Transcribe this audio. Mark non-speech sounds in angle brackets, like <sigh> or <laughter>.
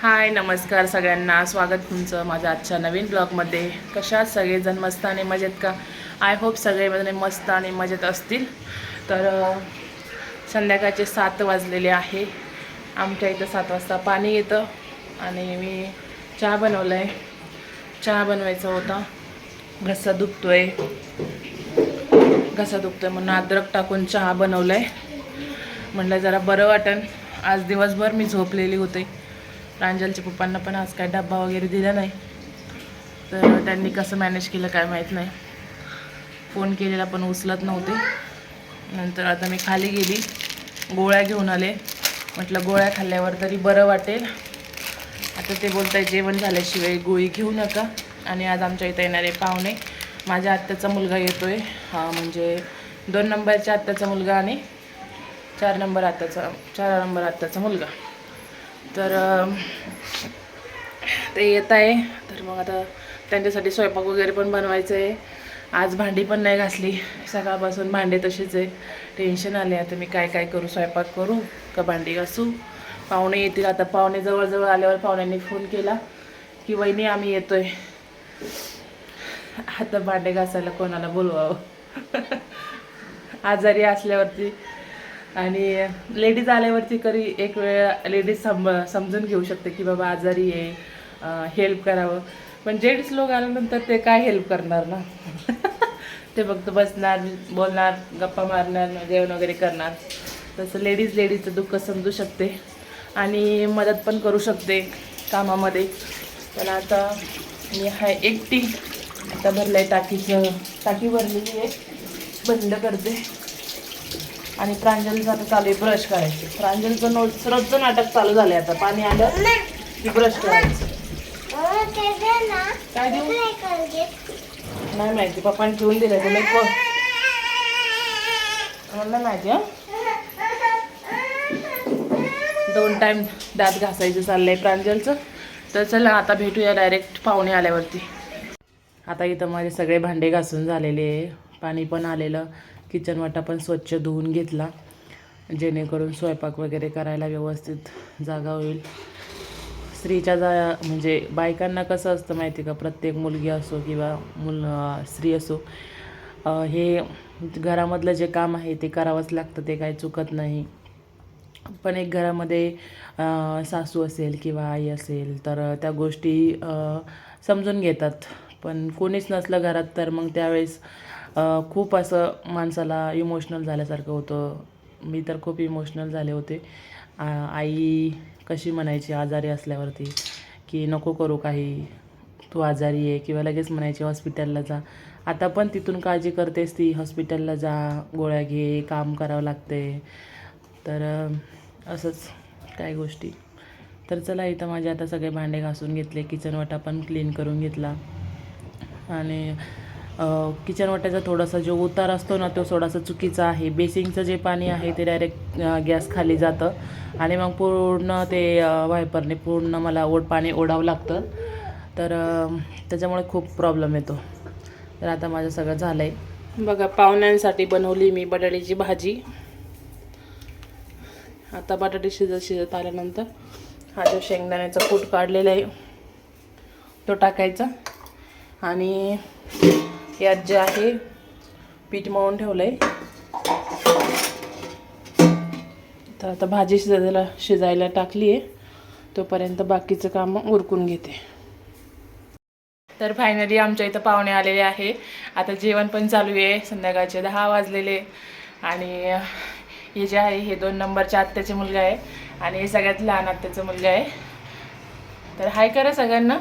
हाय नमस्कार सगळ्यांना. स्वागत तुमचं माझ्या आजच्या नवीन ब्लॉगमध्ये. कशात सगळेजण? मस्त आणि मजेत का? आय होप सगळे मस्त आणि मजेत असतील. तर संध्याकाळचे सात वाजलेले आहे. आमच्या इथं सात वाजता पाणी येतं आणि मी चहा बनवलं आहे चहा बनवायचा होता. घसा दुखतो आहे घसा दुखतो आहे म्हणून अद्रक टाकून चहा बनवलं आहे म्हटलं जरा बरं वाटन. आज दिवसभर मी झोपलेली होते. प्रांजलच्या पप्पांना पण आज काय डब्बा वगैरे दिला नाही. तर त्यांनी कसं मॅनेज केलं काय माहीत नाही. फोन केलेला पण उचलत नव्हते. नंतर आता मी खाली गेली. गोळ्या घेऊन आले. म्हटलं गोळ्या खाल्ल्यावर तरी बरं वाटेल. आता ते बोलताय जेवण झाल्याशिवाय गोळी घेऊ नका. आणि आज आमच्या इथं येणारे पाहुणे. माझ्या आत्याचा मुलगा येतो आहे हा म्हणजे दोन नंबरच्या आत्याचा मुलगा आणि चार नंबर आत्ताचा चार नंबर आत्ताचा मुलगा. तर ते येत आहे. तर मग आता त्यांच्यासाठी स्वयंपाक वगैरे पण बनवायचं आहे आज भांडी पण नाही घासली. सकाळपासून भांडे तसेच आहे. टेन्शन आले आता मी काय काय करू? स्वयंपाक करू का भांडी घासू? पाहुणे येतील. आता पाहुणे जवळजवळ आल्यावर पाहुण्यांनी फोन केला की वहिनी आम्ही येतोय. आता भांडे घासायला कोणाला बोलवावं? <laughs> आजारी असल्यावरती आणि लेडीज आल्यावरती कधी एक वेळ लेडीज सम समजून घेऊ शकते की बाबा आजारी आहे हेल्प करावं. पण जेंट्स लोक आल्यानंतर ते काय हेल्प करणार ना? <laughs> ते फक्त बसणार बोलणार गप्पा मारणार जेवण वगैरे करणार. तसं लेडीज लेडीजचं दुःख समजू शकते. आणि मदत पण करू शकते कामामध्ये. पण आता मी हाय एकटी. आता भरलं आहे टाकीचं टाकी भरलेली आहे. बंद करते. आणि प्रांजलचं आता चालू आहे ब्रश करायची. प्रांजलचं नो रोजचं नाटक चालू झालंय आता. पाणी आलं की ब्रश करायचं. काय देऊ? नाही माहिती. पप्पाने ठेवून दिलं तुला एक मला माहिती दोन टाइम दात घासायचं चाललंय प्रांजलचं. तर चला आता भेटूया डायरेक्ट पाहुणे आल्यावरती. आता इथं माझे सगळे भांडे घासून झालेले. पाणी पण आलेलं. किचन वाटा पण स्वच्छ धुवून घेतला. जेणेकरून स्वयंपाक वगैरे करायला व्यवस्थित जागा होईल. स्त्रीच्या जा म्हणजे बायकांना कसं असतं माहिती का? प्रत्येक मुलगी असो किंवा मुल स्त्री असो हे घरामधलं जे काम आहे ते करावंच लागतं ते काही चुकत नाही. पण एक घरामध्ये सासू असेल किंवा आई असेल तर त्या गोष्टी समजून घेतात. पण कोणीच नसलं घरात तर मग त्यावेळेस खूप असं माणसाला इमोशनल झाल्यासारखं होतं. मी तर खूप इमोशनल झाले होते. आ- आई कशी म्हणायची आजारी असल्यावरती की नको करू काही. तू आजारी आहे किंवा लगेच म्हणायची हॉस्पिटलला जा. आता पण तिथून काळजी करतेस ती. हॉस्पिटलला जा गोळ्या घे काम करावं लागते तर असंच काय गोष्टी. तर चला इथं माझे आता सगळे भांडे घासून घेतले. किचन वाटा पण क्लीन करून घेतला. आणि किचन वाट्याचा थोडासा जो उतार असतो ना तो थोडासा चुकीचा आहे. बेसिंगचं जे पाणी आहे ते डायरेक्ट गॅस खाली जातं. आणि मग पूर्ण ते वायपरने पूर्ण मला ओढ पाणी ओढावं लागतं. तर त्याच्यामुळे खूप प्रॉब्लेम येतो. तर आता माझं सगळं झालं आहे बघा पाहुण्यांसाठी बनवली मी बटाट्याची भाजी. आता बटाटे शिजत शिजत आल्यानंतर हा जो शेंगदाण्याचा कूट काढलेला आहे तो टाकायचा. आणि यात जे आहे. पीठ मळून ठेवलं आहे तर आता भाजी शिजायला शिजायला टाकली आहे तोपर्यंत बाकीचं काम उरकून घेते. तर फायनली आमच्या इथं पाहुणे आलेले आहे. आता जेवण पण चालू आहे. संध्याकाळचे दहा वाजलेले. आणि हे जे आहे हे दोन नंबरच्या आत्याचे मुलगा आहे. आणि हे सगळ्यात लहान आत्याचा मुलगा आहे. तर हाय करा सगळ्यांना.